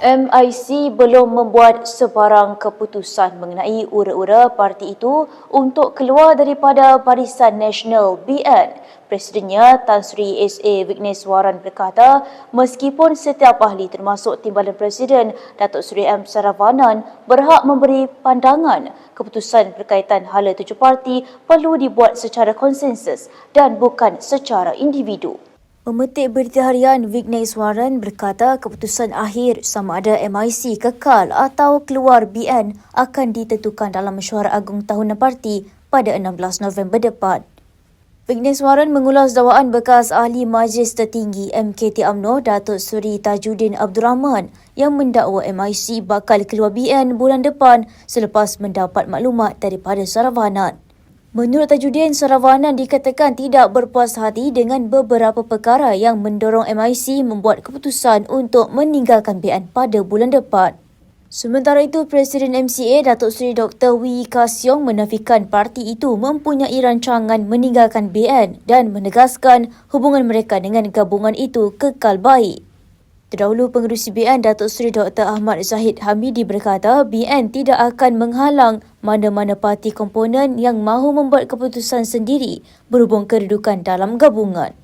MIC belum membuat sebarang keputusan mengenai ura-ura parti itu untuk keluar daripada barisan nasional BN. Presidennya Tan Sri SA Vigneswaran berkata, meskipun setiap ahli termasuk timbalan Presiden Datuk Seri M. Saravanan berhak memberi pandangan, keputusan berkaitan hala tujuh parti perlu dibuat secara konsensus dan bukan secara individu. Pemetik Berita Harian Vigneswaran berkata keputusan akhir sama ada MIC kekal atau keluar BN akan ditentukan dalam mesyuarat agung tahunan parti pada 16 November depan. Vigneswaran mengulas dakwaan bekas ahli Majlis Tertinggi MKT UMNO Datuk Seri Tajuddin Abdul Rahman yang mendakwa MIC bakal keluar BN bulan depan selepas mendapat maklumat daripada Saravanan. Menurut Tajuddin, Saravanan dikatakan tidak berpuas hati dengan beberapa perkara yang mendorong MIC membuat keputusan untuk meninggalkan BN pada bulan depan. Sementara itu, Presiden MCA Datuk Seri Dr. Wee Ka Siong menafikan parti itu mempunyai rancangan meninggalkan BN dan menegaskan hubungan mereka dengan gabungan itu kekal baik. Terdahulu pengerusi BN Datuk Seri Dr. Ahmad Zahid Hamidi berkata BN tidak akan menghalang mana-mana parti komponen yang mahu membuat keputusan sendiri berhubung kedudukan dalam gabungan.